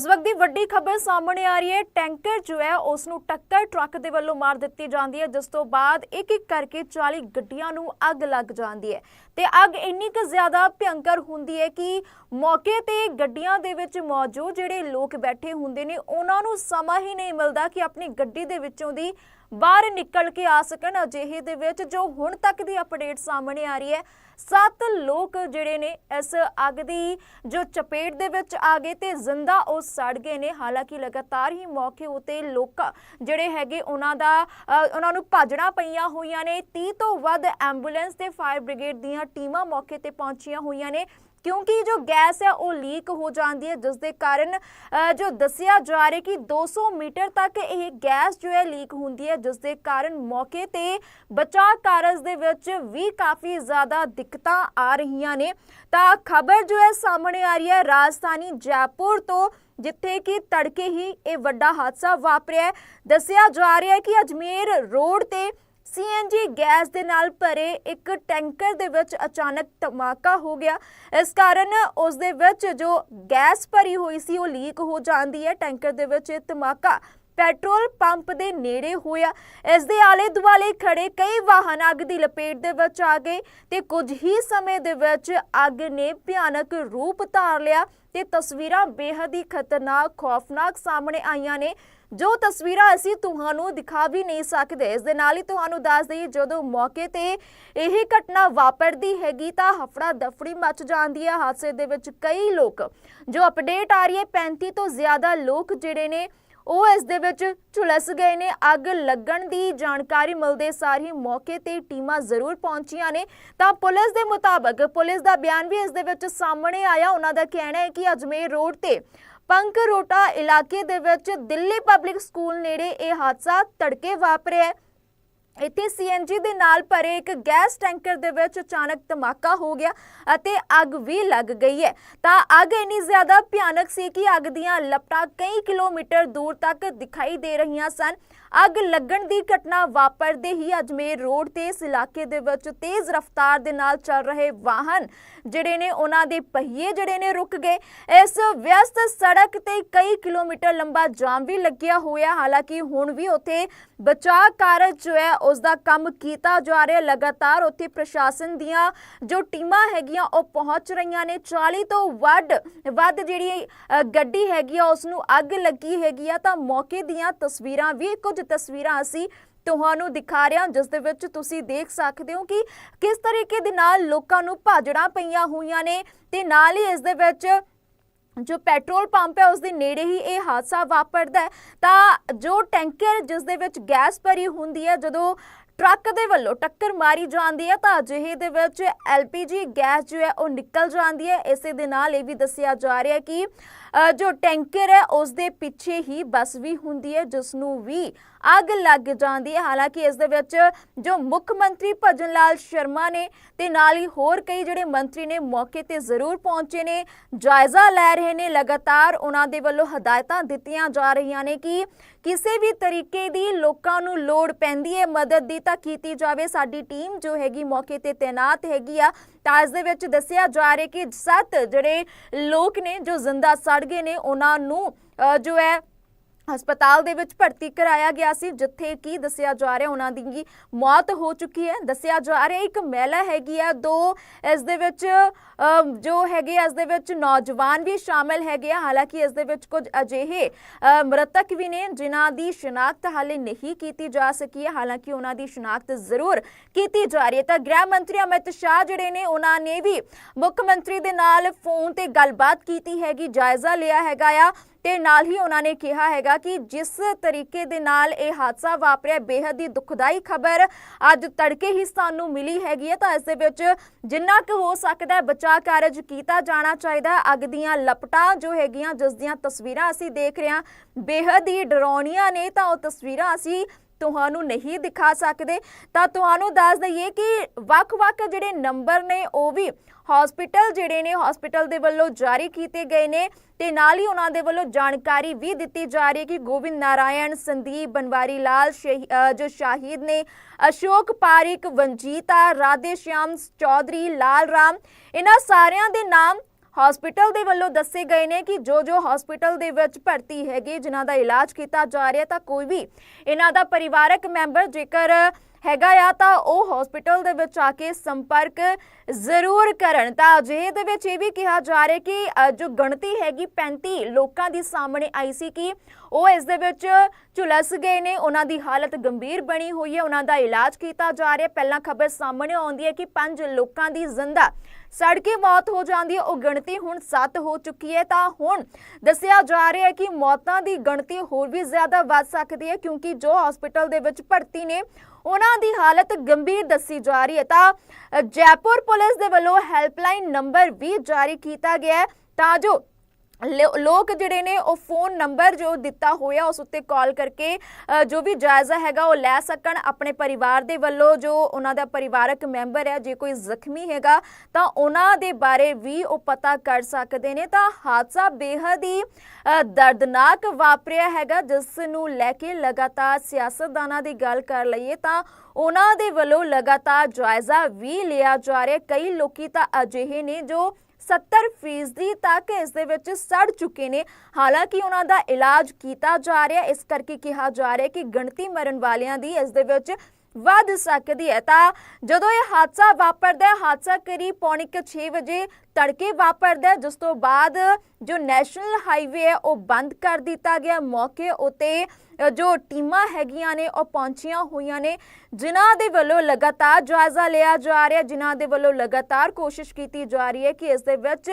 ਇਸ ਵਕਤ ਦੀ ਵੱਡੀ ਖਬਰ ਸਾਹਮਣੇ ਆ ਰਹੀ ਹੈ। ਟੈਂਕਰ ਜੋ ਹੈ ਉਸ ਨੂੰ ਟੱਕਰ ਟਰੱਕ ਦੇ ਵੱਲੋਂ ਮਾਰ ਦਿੱਤੀ ਜਾਂਦੀ ਹੈ, ਜਿਸ ਤੋਂ ਬਾਅਦ ਇੱਕ ਇੱਕ ਕਰਕੇ 40 ਗੱਡੀਆਂ ਨੂੰ ਅੱਗ ਲੱਗ ਜਾਂਦੀ ਹੈ। ਤੇ ਅੱਗ ਇੰਨੀ ਕੁ ਜ਼ਿਆਦਾ ਭਿਅੰਕਰ ਹੁੰਦੀ ਹੈ ਕਿ ਮੌਕੇ ਤੇ ਗੱਡੀਆਂ ਦੇ ਵਿੱਚ ਮੌਜੂਦ ਜਿਹੜੇ ਲੋਕ ਬੈਠੇ ਹੁੰਦੇ ਨੇ, ਉਹਨਾਂ ਨੂੰ ਸਮਾਂ ਹੀ ਨਹੀਂ ਮਿਲਦਾ ਕਿ ਆਪਣੀ ਗੱਡੀ ਦੇ ਵਿੱਚੋਂ ਦੀ ਬਾਹਰ ਨਿਕਲ ਕੇ ਆ ਸਕਣ ਅਜਿਹੇ ਦੇ ਵਿੱਚ ਜੋ ਹੁਣ ਤੱਕ ਦੀ ਅਪਡੇਟ ਸਾਹਮਣੇ ਆ ਰਹੀ ਹੈ। ਸੱਤ ਲੋਕ ਜਿਹੜੇ ਨੇ ਇਸ ਅੱਗ ਦੀ ਜੋ ਚਪੇਟ ਦੇ ਵਿੱਚ ਆ ਗਏ ਤੇ ਜ਼ਿੰਦਾ ਉਹ ਸੜ ਗਏ ਨੇ। ਹਾਲਾਂਕਿ ਲਗਾਤਾਰ ਹੀ ਮੌਕੇ ਉਤੇ ਲੋਕ ਜਿਹੜੇ ਹੈਗੇ ਉਹਨਾਂ ਦਾ ਅ, ਉਹਨਾਂ ਨੂੰ ਭਾਜਣਾ ਪਈਆਂ ਹੋਈਆਂ ਨੇ। 30 ਤੋਂ ਵੱਧ ਐਂਬੂਲੈਂਸ ਤੇ ਫਾਇਰ ਬ੍ਰਿਗੇਡ ਦੀਆਂ ਟੀਮਾਂ ਮੌਕੇ ਤੇ ਪਹੁੰਚੀਆਂ ਹੋਈਆਂ ਨੇ। ਕਿਉਂਕਿ ਜੋ ਗੈਸ ਹੈ ਉਹ ਲੀਕ ਹੋ ਜਾਂਦੀ ਹੈ, ਜਿਸ ਦੇ ਕਾਰਨ ਜੋ ਦੱਸਿਆ ਜਾ ਰਿਹਾ ਕਿ 200 ਮੀਟਰ ਤੱਕ ਇਹ ਗੈਸ ਜੋ ਹੈ ਲੀਕ ਹੁੰਦੀ ਹੈ, ਜਿਸ ਦੇ ਕਾਰਨ ਮੌਕੇ ਤੇ ਬਚਾਅ ਕਾਰਜ ਦੇ ਵਿੱਚ ਵੀ ਕਾਫੀ ਜ਼ਿਆਦਾ ਦਿੱਕਤਾਂ ਆ ਰਹੀਆਂ ਨੇ। ਤਾਂ ਖਬਰ ਜੋ ਹੈ ਸਾਹਮਣੇ ਆ ਰਹੀ ਹੈ, ਰਾਜਧਾਨੀ ਜੈਪੁਰ ਤੋਂ, ਜਿੱਥੇ ਕਿ ਤੜਕੇ ਹੀ ਇਹ ਵੱਡਾ ਹਾਦਸਾ ਵਾਪਰਿਆ ਦੱਸਿਆ ਜਾ ਰਿਹਾ ਹੈ ਕਿ ਅਜਮੇਰ ਰੋਡ ਤੇ ਸੀਐਨਜੀ ਗੈਸ ਦੇ ਨਾਲ ਭਰੇ ਇੱਕ ਟੈਂਕਰ ਦੇ ਵਿੱਚ ਅਚਾਨਕ ਧਮਾਕਾ ਹੋ ਗਿਆ। ਇਸ ਕਾਰਨ ਉਸ ਦੇ ਵਿੱਚ ਜੋ ਗੈਸ ਭਰੀ ਹੋਈ ਸੀ, ਉਹ ਲੀਕ ਹੋ ਜਾਂਦੀ ਹੈ। ਟੈਂਕਰ ਦੇ ਵਿੱਚ ਇਹ ਧਮਾਕਾ ਪੈਟਰੋਲ ਪੰਪ ਦੇ ਨੇੜੇ ਹੋਇਆ। ਇਸ ਦੇ ਆਲੇ ਦੁਆਲੇ ਖੜੇ ਕਈ ਵਾਹਨ ਅੱਗ ਦੀ ਲਪੇਟ ਦੇ ਵਿੱਚ ਆ ਗਏ ਤੇ ਕੁਝ ਹੀ ਸਮੇਂ ਦੇ ਵਿੱਚ ਅੱਗ ਨੇ ਭਿਆਨਕ ਰੂਪ ਧਾਰ ਲਿਆ ਤੇ ਤਸਵੀਰਾਂ ਬੇਹੱਦ ਹੀ ਖਤਰਨਾਕ, ਖੌਫਨਾਕ ਸਾਹਮਣੇ ਆਈਆਂ ਨੇ। ਜੋ ਤਸਵੀਰਾਂ ਅਸੀਂ ਤੁਹਾਨੂੰ ਦਿਖਾ ਵੀ ਨਹੀਂ ਸਕਦੇ, ਇਸ ਦੇ ਨਾਲ ਹੀ ਤੁਹਾਨੂੰ ਦੱਸ ਦਈਏ, ਜਦੋਂ ਮੌਕੇ ਤੇ ਇਹ ਘਟਨਾ ਵਾਪਰਦੀ ਹੈਗੀ ਤਾਂ ਹਫੜਾ ਦਫੜੀ ਮਚ ਜਾਂਦੀ ਹੈ। ਹਾਦਸੇ ਦੇ ਵਿੱਚ ਕਈ ਲੋਕ, ਜੋ ਅਪਡੇਟ ਆ ਰਹੀ ਹੈ 35 ਤੋਂ ਜ਼ਿਆਦਾ ਲੋਕ ਜਿਹੜੇ ਨੇ, ਉਹ ਇਸ ਦੇ ਵਿੱਚ ਝੁਲਸ ਗਏ ਨੇ। ਅੱਗ ਲੱਗਣ ਦੀ ਜਾਣਕਾਰੀ ਮਿਲਦੇ ਸਾਰ ਹੀ ਮੌਕੇ ਤੇ ਟੀਮਾਂ ਜ਼ਰੂਰ ਪਹੁੰਚੀਆਂ ਨੇ। ਤਾਂ ਪੁਲਿਸ ਦੇ ਮੁਤਾਬਕ, ਪੁਲਿਸ ਦਾ ਬਿਆਨ ਵੀ ਇਸ ਦੇ ਵਿੱਚ ਸਾਹਮਣੇ ਆਇਆ। ਉਹਨਾਂ ਦਾ ਕਹਿਣਾ ਹੈ ਕਿ ਅਜਮੇਰ ਰੋਡ ਤੇ ਪੰਕਰੋਟਾ ਇਲਾਕੇ ਦੇ ਵਿੱਚ ਦਿੱਲੀ ਪਬਲਿਕ ਸਕੂਲ ਨੇੜੇ ਇਹ ਹਾਦਸਾ ਤੜਕੇ ਵਾਪਰਿਆ ਇੱਥੇ ਸੀਐਨਜੀ ਦੇ ਨਾਲ ਭਰੇ ਇੱਕ ਗੈਸ ਟੈਂਕਰ ਦੇ ਵਿੱਚ ਅਚਾਨਕ ਧਮਾਕਾ ਹੋ ਗਿਆ ਅਤੇ ਅੱਗ ਵੀ ਲੱਗ ਗਈ ਹੈ। ਤਾਂ ਅੱਗ ਇੰਨੀ ਜ਼ਿਆਦਾ ਭਿਆਨਕ ਸੀ ਕਿ ਅੱਗ ਦੀਆਂ ਲਪਟਾਂ ਕਈ ਕਿਲੋਮੀਟਰ ਦੂਰ ਤੱਕ ਦਿਖਾਈ ਦੇ ਰਹੀਆਂ ਸਨ। ਅੱਗ ਲੱਗਣ ਦੀ ਘਟਨਾ ਵਾਪਰਦੇ ਹੀ ਅਜਮੇਰ ਰੋਡ ਤੇ ਇਸ ਇਲਾਕੇ ਦੇ ਵਿੱਚ ਤੇਜ਼ ਰਫ਼ਤਾਰ ਦੇ ਨਾਲ ਚੱਲ ਰਹੇ ਵਾਹਨ ਜਿਹੜੇ ਨੇ ਉਹਨਾਂ ਦੇ ਪਹੀਏ ਜਿਹੜੇ ਨੇ ਰੁਕ ਗਏ। ਇਸ ਵਿਅਸਤ ਸੜਕ ਤੇ ਕਈ ਕਿਲੋਮੀਟਰ ਲੰਬਾ ਜਾਮ ਵੀ ਲੱਗਿਆ ਹੋਇਆ। ਹਾਲਾਂਕਿ ਹੁਣ ਵੀ ਉੱਥੇ ਬਚਾਅ ਕਾਰਜ ਜੋ ਹੈ ਉਸ ਦਾ ਕੰਮ ਕੀਤਾ ਜਾ ਰਿਹਾ ਲਗਾਤਾਰ ਉੱਥੇ ਪ੍ਰਸ਼ਾਸਨ ਦੀਆਂ ਜੋ ਟੀਮਾਂ ਹੈਗੀਆਂ, ਉਹ ਪਹੁੰਚ ਰਹੀਆਂ ਨੇ। 40 ਤੋਂ ਵੱਧ ਵੱਧ ਜਿਹੜੀ ਗੱਡੀ ਹੈਗੀ ਆ ਉਸ ਨੂੰ ਅੱਗ ਲੱਗੀ ਹੈਗੀ ਆ। ਤਾਂ ਮੌਕੇ ਦੀਆਂ ਤਸਵੀਰਾਂ ਵੀ, ਕੁਝ ਤਸਵੀਰਾਂ ਅਸੀਂ ਤੁਹਾਨੂੰ ਦਿਖਾ ਰਿਹਾ ਜਿਸ ਦੇ ਵਿੱਚ ਤੁਸੀਂ ਦੇਖ ਸਕਦੇ ਹੋ ਕਿ ਕਿਸ ਤਰੀਕੇ ਦੇ ਨਾਲ ਲੋਕਾਂ ਨੂੰ ਭਾਜੜਾਂ ਪਈਆਂ ਹੋਈਆਂ ਨੇ ਤੇ ਨਾਲ ਹੀ ਇਸ ਦੇ ਵਿੱਚ ਜੋ ਪੈਟਰੋਲ ਪੰਪ ਹੈ ਉਸ ਦੇ ਨੇੜੇ ਹੀ ਇਹ ਹਾਦਸਾ ਵਾਪਰਦਾ ਹੈ। ਤਾਂ ਜੋ ਟੈਂਕਰ ਜਿਸ ਦੇ ਵਿੱਚ ਗੈਸ ਭਰੀ ਹੁੰਦੀ ਹੈ, ਜਦੋਂ ਟਰੱਕ ਦੇ ਵੱਲੋਂ ਟੱਕਰ ਮਾਰੀ ਜਾਂਦੀ ਹੈ, ਤਾਂ ਅਜਿਹੇ ਦੇ ਵਿੱਚ ਐਲਪੀਜੀ ਗੈਸ ਜੋ ਹੈ, ਉਹ ਨਿਕਲ ਜਾਂਦੀ ਹੈ। ਇਸੇ ਦੇ ਨਾਲ ਇਹ ਵੀ ਦੱਸਿਆ ਜਾ ਰਿਹਾ ਕਿ ਜੋ ਟੈਂਕਰ ਹੈ ਉਸ ਦੇ ਪਿੱਛੇ ਹੀ ਬੱਸ ਵੀ ਹੁੰਦੀ ਹੈ ਜਿਸ ਨੂੰ ਵੀ ਅੱਗ ਲੱਗ ਜਾਂਦੀ ਹੈ। ਹਾਲਾਂਕਿ ਇਸ ਦੇ ਵਿੱਚ ਜੋ ਮੁੱਖ ਮੰਤਰੀ ਭਜਨ ਲਾਲ ਸ਼ਰਮਾ ਨੇ ਤੇ ਨਾਲ ਹੀ ਹੋਰ ਕਈ ਜਿਹੜੇ ਮੰਤਰੀ ਨੇ ਮੌਕੇ ਤੇ ਜ਼ਰੂਰ ਪਹੁੰਚੇ ਨੇ, ਜਾਇਜ਼ਾ ਲੈ ਰਹੇ ਨੇ। ਲਗਾਤਾਰ ਉਹਨਾਂ ਦੇ ਵੱਲੋਂ ਹਦਾਇਤਾਂ ਦਿੱਤੀਆਂ ਜਾ ਰਹੀਆਂ ਨੇ ਕਿ ਕਿਸੇ ਵੀ ਤਰੀਕੇ ਦੀ ਲੋਕਾਂ ਨੂੰ ਲੋੜ ਪੈਂਦੀ ਹੈ, ਮਦਦ ਦੀ ਤਾਂ ਕੀਤੀ ਜਾਵੇ। ਸਾਡੀ ਟੀਮ ਜੋ ਹੈਗੀ ਮੌਕੇ ਤੇ ਤਾਇਨਾਤ ਹੈਗੀ ਆ, ਤਾਂ ਇਸ ਦੇ ਵਿੱਚ ਦੱਸਿਆ ਜਾ ਰਿਹਾ ਕਿ ਸੱਤ ਜਿਹੜੇ ਲੋਕ ਨੇ ਜੋ ਜ਼ਿੰਦਾ ਸੜ ਗਏ ਨੇ, ਉਹਨਾਂ ਨੂੰ ਜੋ ਹੈ ਹਸਪਤਾਲ ਦੇ ਵਿੱਚ ਭਰਤੀ ਕਰਾਇਆ ਗਿਆ ਸੀ ਜਿੱਥੇ ਕੀ ਦੱਸਿਆ ਜਾ ਰਿਹਾ ਉਹਨਾਂ ਦੀ ਮੌਤ ਹੋ ਚੁੱਕੀ ਹੈ। ਦੱਸਿਆ ਜਾ ਰਿਹਾ ਇੱਕ ਮਹਿਲਾ ਹੈਗੀ ਆ ਦੋ ਇਸ ਦੇ ਵਿੱਚ ਜੋ ਹੈਗੇ ਆ, ਇਸ ਦੇ ਵਿੱਚ ਨੌਜਵਾਨ ਵੀ ਸ਼ਾਮਿਲ ਹੈਗੇ ਆ। ਹਾਲਾਂਕਿ ਇਸ ਦੇ ਵਿੱਚ ਕੁਝ ਅਜਿਹੇ ਮ੍ਰਿਤਕ ਵੀ ਨੇ ਜਿਨ੍ਹਾਂ ਦੀ ਸ਼ਨਾਖਤ ਹਾਲੇ ਨਹੀਂ ਕੀਤੀ ਜਾ ਸਕੀ ਹੈ। ਹਾਲਾਂਕਿ ਉਹਨਾਂ ਦੀ ਸ਼ਨਾਖਤ ਜ਼ਰੂਰ ਕੀਤੀ ਜਾ ਰਹੀ ਹੈ। ਤਾਂ ਗ੍ਰਹਿ ਮੰਤਰੀ ਅਮਿਤ ਸ਼ਾਹ ਜਿਹੜੇ ਨੇ ਉਹਨਾਂ ਨੇ ਵੀ ਮੁੱਖ ਮੰਤਰੀ ਦੇ ਨਾਲ ਫੋਨ ਤੇ ਗੱਲਬਾਤ ਕੀਤੀ ਹੈਗੀ ਜਾਇਜ਼ਾ ਲਿਆ ਹੈਗਾ ਆ। ਤੇ ਨਾਲ ਹੀ ਉਹਨਾਂ ਨੇ ਕਿਹਾ ਹੈਗਾ ਕਿ ਜਿਸ ਤਰੀਕੇ ਦੇ ਨਾਲ ਇਹ ਹਾਦਸਾ ਵਾਪਰਿਆ ਬੇहद ਹੀ ਦੁਖਦਾਈ ਖਬਰ ਅੱਜ ਤੜਕੇ ਹੀ ਸਾਨੂੰ ਮਿਲੀ ਹੈਗੀ ਹੈ। ਤਾਂ ਇਸ ਦੇ ਵਿੱਚ ਜਿੰਨਾ ਕੁ ਹੋ ਸਕਦਾ ਹੈ, ਬਚਾਅ ਕਾਰਜ ਕੀਤਾ ਜਾਣਾ ਚਾਹੀਦਾ ਅੱਗ ਦੀਆਂ ਲਪਟਾਂ ਜੋ ਹੈਗੀਆਂ, ਜਿਸ ਦੀਆਂ ਤਸਵੀਰਾਂ ਅਸੀਂ ਦੇਖ ਰਹੇ ਹਾਂ ਬੇहद ਹੀ ਡਰਾਉਣੀਆਂ ਨੇ। ਤਾਂ ਉਹ ਤਸਵੀਰਾਂ ਅਸੀਂ ਤੁਹਾਨੂੰ ਨਹੀਂ ਦਿਖਾ ਸਕਦੇ, ਤਾਂ ਤੁਹਾਨੂੰ ਦੱਸ ਦਈਏ ਕਿ ਵੱਖ-ਵੱਖ ਜਿਹੜੇ ਨੰਬਰ ਨੇ, ਉਹ ਵੀ ਹਸਪੀਟਲ ਜਿਹੜੇ ਨੇ ਹਸਪੀਟਲ ਦੇ ਵੱਲੋਂ ਜਾਰੀ ਕੀਤੇ ਗਏ ਨੇ ਤੇ ਨਾਲ ਹੀ ਉਹਨਾਂ ਦੇ ਵੱਲੋਂ ਜਾਣਕਾਰੀ ਵੀ ਦਿੱਤੀ ਜਾ ਰਹੀ ਹੈ ਕਿ ਗੋਬਿੰਦ ਨਾਰਾਇਣ, ਸੰਦੀਪ ਬਨਵਾਰੀ ਲਾਲ, ਸ਼ਹੀ- ਜੋ ਸ਼ਾਹੀਦ ਨੇ, ਅਸ਼ੋਕ ਪਾਰਿਕ, ਵੰਜੀਤਾ ਰਾਧੇ ਸ਼ਿਆਮ ਚੌਧਰੀ, ਲਾਲ ਰਾਮ, ਇਹਨਾਂ ਸਾਰਿਆਂ ਦੇ ਨਾਮ ਹਸਪੀਟਲ ਦੇ ਵੱਲੋਂ ਦੱਸੇ ਗਏ ਨੇ ਕਿ ਜੋ ਜੋ ਹਸਪੀਟਲ ਦੇ ਵਿੱਚ ਭਰਤੀ ਹੈਗੇ, ਜਿਨ੍ਹਾਂ ਦਾ ਇਲਾਜ ਕੀਤਾ ਜਾ ਰਿਹਾ, ਤਾਂ ਕੋਈ ਵੀ ਇਹਨਾਂ ਦਾ ਪਰਿਵਾਰਕ ਮੈਂਬਰ ਜੇਕਰ ਹੈਗਾ ਆ, ਤਾਂ ਉਹ ਹਸਪੀਟਲ ਦੇ ਵਿੱਚ ਆ ਕੇ ਸੰਪਰਕ ਜ਼ਰੂਰ ਕਰਨ। ਤਾਂ ਅਜਿਹੇ ਦੇ ਵਿੱਚ ਇਹ ਵੀ ਕਿਹਾ ਜਾ ਰਿਹਾ ਕਿ ਜੋ ਗਣਤੀ ਹੈਗੀ 35 ਲੋਕਾਂ ਦੀ ਸਾਹਮਣੇ ਆਈ ਸੀ ਕਿ ਉਹ ਇਸ ਦੇ ਵਿੱਚ ਝੁਲਸ ਗਏ ਨੇ, ਉਹਨਾਂ ਦੀ ਹਾਲਤ ਗੰਭੀਰ ਬਣੀ ਹੋਈ ਹੈ, ਉਹਨਾਂ ਦਾ ਇਲਾਜ ਕੀਤਾ ਜਾ ਰਿਹਾ। ਪਹਿਲਾਂ ਖਬਰ ਸਾਹਮਣੇ ਆਉਂਦੀ ਹੈ ਕਿ ਪੰਜ ਲੋਕਾਂ ਦੀ ਜ਼ਿੰਦਾ ਸੜ ਕੇ ਮੌਤ ਹੋ ਜਾਂਦੀ ਹੈ, ਉਹ ਗਿਣਤੀ ਹੁਣ 7 ਹੋ ਚੁੱਕੀ ਹੈ। ਤਾਂ ਹੁਣ ਦੱਸਿਆ ਜਾ ਰਿਹਾ ਹੈ ਕਿ ਮੌਤਾਂ ਦੀ ਗਿਣਤੀ ਹੋਰ ਵੀ ਜ਼ਿਆਦਾ ਵੱਧ ਸਕਦੀ ਹੈ, ਕਿਉਂਕਿ ਜੋ ਹਸਪੀਟਲ ਦੇ ਵਿੱਚ ਭਰਤੀ ਨੇ, ਉਹਨਾਂ ਦੀ ਹਾਲਤ ਗੰਭੀਰ ਦੱਸੀ ਜਾ ਰਹੀ ਹੈ। ਤਾਂ ਜੈਪੁਰ ਪੁਲਿਸ ਦੇ ਵੱਲੋਂ ਹੈਲਪਲਾਈਨ ਨੰਬਰ ਵੀ ਜਾਰੀ ਕੀਤਾ ਗਿਆ ਹੈ। ਤਾਂ ਜੋ ਲੋਕ ਜਿਹੜੇ ਨੇ, ਉਹ ਫੋਨ ਨੰਬਰ ਜੋ ਦਿੱਤਾ ਹੋਇਆ, ਉਸ ਉੱਤੇ ਕਾਲ ਕਰਕੇ ਜੋ ਵੀ ਜਾਇਜ਼ਾ ਹੈਗਾ, ਉਹ ਲੈ ਸਕਣ। ਆਪਣੇ ਪਰਿਵਾਰ ਦੇ ਵੱਲੋਂ ਜੋ ਉਹਨਾਂ ਦਾ ਪਰਿਵਾਰਕ ਮੈਂਬਰ ਹੈ, ਜੇ ਕੋਈ ਜ਼ਖਮੀ ਹੈਗਾ, ਤਾਂ ਉਹਨਾਂ ਦੇ ਬਾਰੇ ਵੀ ਉਹ ਪਤਾ ਕਰ ਸਕਦੇ ਨੇ। ਤਾਂ ਹਾਦਸਾ ਬੇਹੱਦ ਹੀ ਦਰਦਨਾਕ ਵਾਪਰਿਆ ਹੈਗਾ, ਜਿਸ ਨੂੰ ਲੈ ਕੇ ਲਗਾਤਾਰ ਸਿਆਸਤਦਾਨਾਂ ਦੀ ਗੱਲ ਕਰ ਲਈਏ, ਤਾਂ ਉਹਨਾਂ ਦੇ ਵੱਲੋਂ ਲਗਾਤਾਰ ਜਾਇਜ਼ਾ ਵੀ ਲਿਆ ਜਾ ਰਿਹਾ। ਕਈ ਲੋਕੀ ਤਾਂ ਅਜਿਹੇ ਨੇ ਜੋ 70% ਫੀਸਦੀ ਤੱਕ ਇਸ ਦੇ ਵਿੱਚ ਸੜ ਚੁੱਕੇ ਨੇ। ਹਾਲਾਂਕਿ ਉਹਨਾਂ ਦਾ ਇਲਾਜ ਕੀਤਾ ਜਾ ਰਿਹਾ, ਇਸ ਕਰਕੇ ਕਿਹਾ ਜਾ ਰਿਹਾ ਕਿ ਗਣਤੀ ਮਰਨ ਵਾਲਿਆਂ ਦੀ ਇਸ ਦੇ ਵਿੱਚ ਵੱਧ ਸਕਦੀ ਹੈ। ਤਾਂ ਜਦੋਂ ਇਹ ਹਾਦਸਾ ਵਾਪਰਦਾ ਹੈ, ਹਾਦਸਾ ਕਰੀਬ ਪੌਣੇ 6 ਵਜੇ ਤੜਕੇ ਵਾਪਰਦਾ ਜਿਸ ਤੋਂ ਬਾਅਦ ਜੋ ਨੈਸ਼ਨਲ ਹਾਈਵੇ ਹੈ, ਉਹ ਬੰਦ ਕਰ ਦਿੱਤਾ ਗਿਆ। ਮੌਕੇ ਉਤੇ ਜੋ ਟੀਮਾਂ ਹੈਗੀਆਂ ਨੇ, ਉਹ ਪਹੁੰਚੀਆਂ ਹੋਈਆਂ ਨੇ, ਜਿਨ੍ਹਾਂ ਦੇ ਵੱਲੋਂ ਲਗਾਤਾਰ ਜਾਇਜ਼ਾ ਲਿਆ ਜਾ ਰਿਹਾ ਜਿਨ੍ਹਾਂ ਦੇ ਵੱਲੋਂ ਲਗਾਤਾਰ ਕੋਸ਼ਿਸ਼ ਕੀਤੀ ਜਾ ਰਹੀ ਹੈ ਕਿ ਇਸ ਦੇ ਵਿੱਚ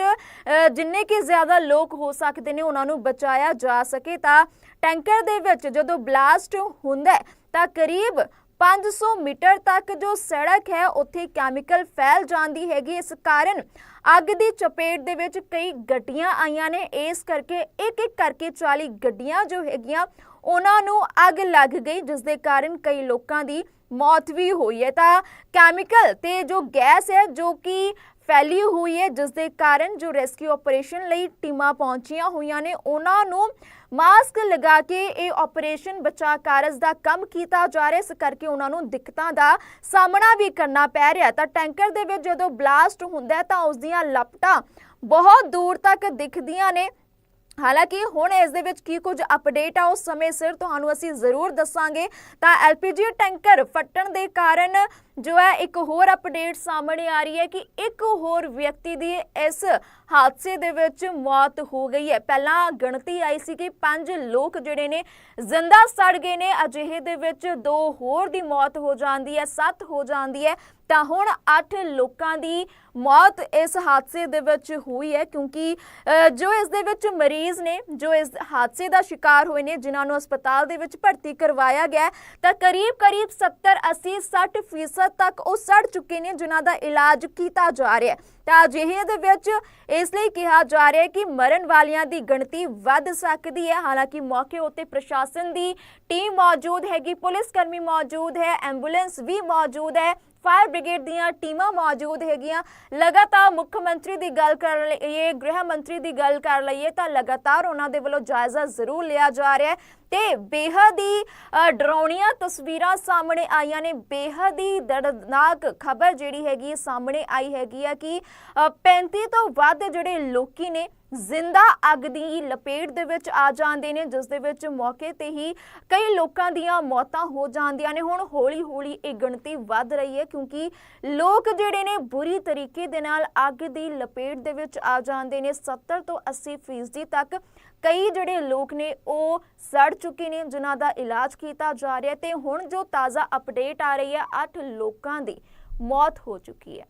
ਜਿੰਨੇ ਕਿ ਜ਼ਿਆਦਾ ਲੋਕ ਹੋ ਸਕਦੇ ਨੇ, ਉਹਨਾਂ ਨੂੰ ਬਚਾਇਆ ਜਾ ਸਕੇ। ਤਾਂ ਟੈਂਕਰ ਦੇ ਵਿੱਚ ਜਦੋਂ ਬਲਾਸਟ ਹੁੰਦਾ ਤਾਂ ਕਰੀਬ 500 ਮੀਟਰ ਤੱਕ ਜੋ ਸੜਕ ਹੈ, ਉੱਥੇ ਕੈਮੀਕਲ ਫੈਲ ਜਾਂਦੀ ਹੈਗੀ। ਇਸ ਕਾਰਨ ਅੱਗ ਦੀ ਚਪੇਟ ਦੇ ਵਿੱਚ ਕਈ ਗੱਡੀਆਂ ਆਈਆਂ ਨੇ। ਇਸ ਕਰਕੇ ਇੱਕ ਇੱਕ ਕਰਕੇ 40 ਗੱਡੀਆਂ ਜੋ ਹੈਗੀਆਂ, ਉਹਨਾਂ ਨੂੰ ਅੱਗ ਲੱਗ ਗਈ ਜਿਸ ਦੇ ਕਾਰਨ ਕਈ ਲੋਕਾਂ ਦੀ ਮੌਤ ਵੀ ਹੋਈ ਹੈ। ਤਾਂ ਕੈਮੀਕਲ ਤੇ ਜੋ ਗੈਸ ਹੈ, ਜੋ ਕਿ ਫੈਲੀ ਹੋਈ ਹੈ ਜਿਸ ਦੇ ਕਾਰਨ ਜੋ ਰੈਸਕਿਊ ਆਪਰੇਸ਼ਨ ਲਈ ਟੀਮਾਂ ਪਹੁੰਚੀਆਂ ਹੋਈਆਂ ਨੇ, ਉਹਨਾਂ ਨੂੰ ਮਾਸਕ ਲਗਾ ਕੇ ਇਹ ਆਪਰੇਸ਼ਨ ਬਚਾਅ ਕਾਰਜ ਦਾ ਕੰਮ ਕੀਤਾ ਜਾ ਰਿਹਾ ਇਸ ਕਰਕੇ ਉਹਨਾਂ ਨੂੰ ਦਿੱਕਤਾਂ ਦਾ ਸਾਹਮਣਾ ਵੀ ਕਰਨਾ ਪੈ ਰਿਹਾ ਤਾਂ ਟੈਂਕਰ ਦੇ ਵਿੱਚ ਜਦੋਂ ਬਲਾਸਟ ਹੁੰਦਾ ਤਾਂ ਉਸ ਦੀਆਂ ਲਪਟਾਂ ਬਹੁਤ ਦੂਰ ਤੱਕ ਦਿਖਦੀਆਂ ਨੇ। ਹਾਲਾਂਕਿ ਹੁਣ ਇਸ ਦੇ ਵਿੱਚ ਕੀ ਕੁਝ ਅਪਡੇਟ ਆ, ਉਸ ਸਮੇਂ ਸਿਰ ਤੁਹਾਨੂੰ ਅਸੀਂ ਜ਼ਰੂਰ ਦੱਸਾਂਗੇ। ਤਾਂ ਐਲਪੀਜੀ ਟੈਂਕਰ ਫਟਣ ਦੇ ਕਾਰਨ ਜੋ ਹੈ ਇੱਕ ਹੋਰ ਅਪਡੇਟ ਸਾਹਮਣੇ ਆ ਰਹੀ ਹੈ ਕਿ ਇੱਕ ਹੋਰ ਵਿਅਕਤੀ ਦੀ ਇਸ ਹਾਦਸੇ ਦੇ ਵਿੱਚ ਮੌਤ ਹੋ ਗਈ ਹੈ। ਪਹਿਲਾਂ ਗਿਣਤੀ ਆਈ ਸੀ ਕਿ ਪੰਜ ਲੋਕ ਜਿਹੜੇ ਨੇ ਜ਼ਿੰਦਾ ਸੜ ਗਏ ਨੇ। ਅਜਿਹੇ ਦੇ ਵਿੱਚ ਦੋ ਹੋਰ ਦੀ ਮੌਤ ਹੋ ਜਾਂਦੀ ਹੈ, ਸੱਤ ਹੋ ਜਾਂਦੀ ਹੈ। ਤਾਂ ਹੁਣ 8 ਲੋਕਾਂ ਦੀ ਮੌਤ ਇਸ ਹਾਦਸੇ ਦੇ ਵਿੱਚ ਹੋਈ ਹੈ ਕਿਉਂਕਿ ਜੋ ਇਸ ਦੇ ਵਿੱਚ ਮਰੀਜ਼ ਨੇ, ਜੋ ਇਸ ਹਾਦਸੇ ਦਾ ਸ਼ਿਕਾਰ ਹੋਏ ਨੇ, ਜਿਨ੍ਹਾਂ ਨੂੰ ਹਸਪਤਾਲ ਦੇ ਵਿੱਚ ਭਰਤੀ ਕਰਵਾਇਆ ਗਿਆ ਤਾਂ ਕਰੀਬ ਕਰੀਬ 70 80 60 ਫੀਸਦ ਤੱਕ ਉਹ ਸੜ ਚੁੱਕੇ ਨੇ ਜਿਨ੍ਹਾਂ ਦਾ ਇਲਾਜ ਕੀਤਾ ਜਾ ਰਿਹਾ ਹੈ। ਤਾਂ ਅਜਿਹੇ ਦੇ ਵਿੱਚ ਇਸ ਲਈ ਕਿਹਾ ਜਾ ਰਿਹਾ ਹੈ ਕਿ ਮਰਨ ਵਾਲਿਆਂ ਦੀ ਗਿਣਤੀ ਵੱਧ ਸਕਦੀ ਹੈ। ਹਾਲਾਂਕਿ ਮੌਕੇ ਉੱਤੇ ਪ੍ਰਸ਼ਾਸਨ ਦੀ ਟੀਮ ਮੌਜੂਦ ਹੈਗੀ, ਪੁਲਿਸ ਕਰਮੀ ਮੌਜੂਦ ਹੈ, ਐਂਬੂਲੈਂਸ ਵੀ ਮੌਜੂਦ ਹੈ, ਫਾਇਰ ਬ੍ਰਿਗੇਡ ਦੀਆਂ ਟੀਮਾਂ ਮੌਜੂਦ ਹੈਗੀਆਂ। ਲਗਾਤਾਰ ਮੁੱਖ ਮੰਤਰੀ ਦੀ ਗੱਲ ਕਰ ਲਈਏ, ਗ੍ਰਹਿ ਮੰਤਰੀ ਦੀ ਗੱਲ ਕਰ ਲਈਏ ਤਾਂ ਲਗਾਤਾਰ ਉਹਨਾਂ ਦੇ ਵੱਲੋਂ ਜਾਇਜ਼ਾ ਜ਼ਰੂਰ ਲਿਆ ਜਾ ਰਿਹਾ ਹੈ। ਤੇ ਬੇਹੱਦ ਹੀ ਡਰਾਉਣੀਆਂ ਤਸਵੀਰਾਂ ਸਾਹਮਣੇ ਆਈਆਂ ਨੇ। ਬੇਹੱਦ ਹੀ ਦਰਦਨਾਕ ਖਬਰ ਜਿਹੜੀ ਹੈਗੀ ਸਾਹਮਣੇ ਆਈ ਹੈਗੀ ਆ ਕਿ ਅ, 35 ਤੋਂ ਵੱਧ ਜਿਹੜੇ ਲੋਕੀ ਨੇ ਜ਼ਿੰਦਾ ਅੱਗ ਦੀ ਲਪੇਟ ਦੇ ਵਿੱਚ ਆ ਜਾਂਦੇ ਨੇ ਜਿਸ ਦੇ ਵਿੱਚ ਮੌਕੇ ਤੇ ਹੀ ਕਈ ਲੋਕਾਂ ਦੀਆਂ ਮੌਤਾਂ ਹੋ ਜਾਂਦੀਆਂ ਨੇ। ਹੁਣ ਹੌਲੀ-ਹੌਲੀ ਇਹ ਗਿਣਤੀ ਵੱਧ ਰਹੀ ਹੈ ਕਿਉਂਕਿ ਲੋਕ ਜਿਹੜੇ ਨੇ ਬੁਰੀ ਤਰੀਕੇ ਦੇ ਨਾਲ ਅੱਗ ਦੀ ਲਪੇਟ ਦੇ ਵਿੱਚ ਆ ਜਾਂਦੇ ਨੇ। 70 ਤੋਂ 80% ਫੀਸਦੀ ਤੱਕ ਕਈ ਜਿਹੜੇ ਲੋਕ ਨੇ ਉਹ ਸੜ ਚੁੱਕੇ ਨੇ, ਜਿਨ੍ਹਾਂ ਦਾ ਇਲਾਜ ਕੀਤਾ ਜਾ ਰਿਹਾ ਤੇ ਹੁਣ ਜੋ ਤਾਜ਼ਾ ਅਪਡੇਟ ਆ ਰਹੀ ਹੈ 8 ਲੋਕਾਂ ਦੀ ਮੌਤ ਹੋ ਚੁੱਕੀ ਹੈ।